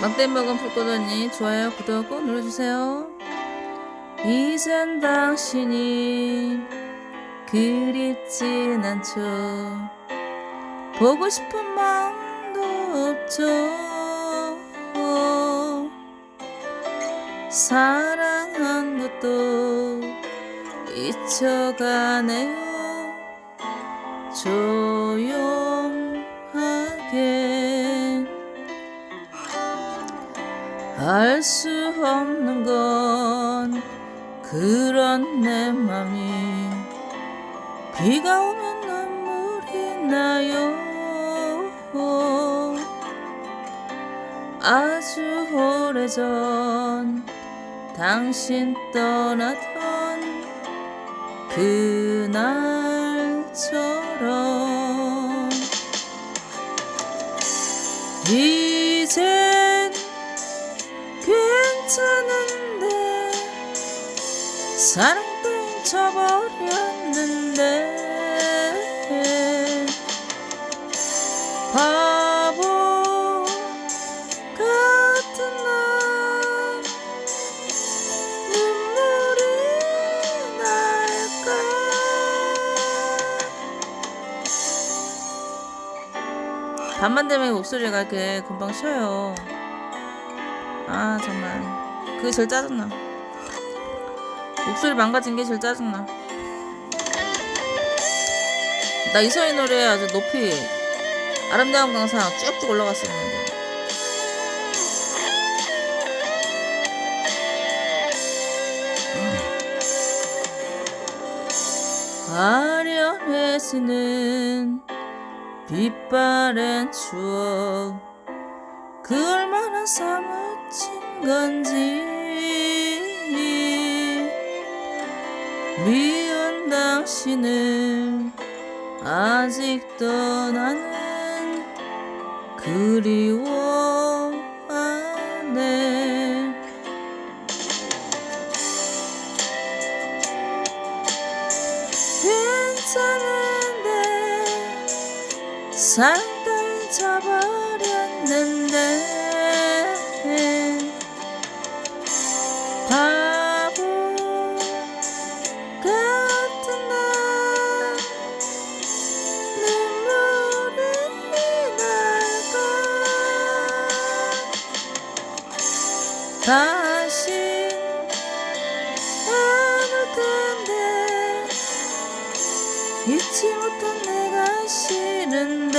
막대 먹은 불꽃언니 좋아요 구독 꼭 눌러주세요. 이젠 당신이 그립진 않죠 보고 싶은 마음도 없죠. 사랑한 것도 잊혀가네요. 조용하게 알 수 없는 건 그런 내 맘이 비가 오면 눈물이 나요. 아주 오래전 당신 떠나던 그날처럼 이 괜찮은데 사랑 따윈 쳐버렸는데. 바보 같은 날 눈물이 날까? 밤만 되면 목소리가 이렇게 금방 쉬어요. 아 정말 그게 제일 짜증나. 목소리 망가진 게 제일 짜증나. 나 이소희 노래 아주 높이 아름다운 강사 쭉쭉 올라갔었는데. 아련해지는 빛바랜 추억 그 얼마나 사무친 건지 미운 당신을 아직도 나는 그리워하네. 괜찮은데 사랑 따윈 저버렸는데 바보 같은 날 눈물이 날까 다시 안올 텐데 잊지 못한 내가 싫은데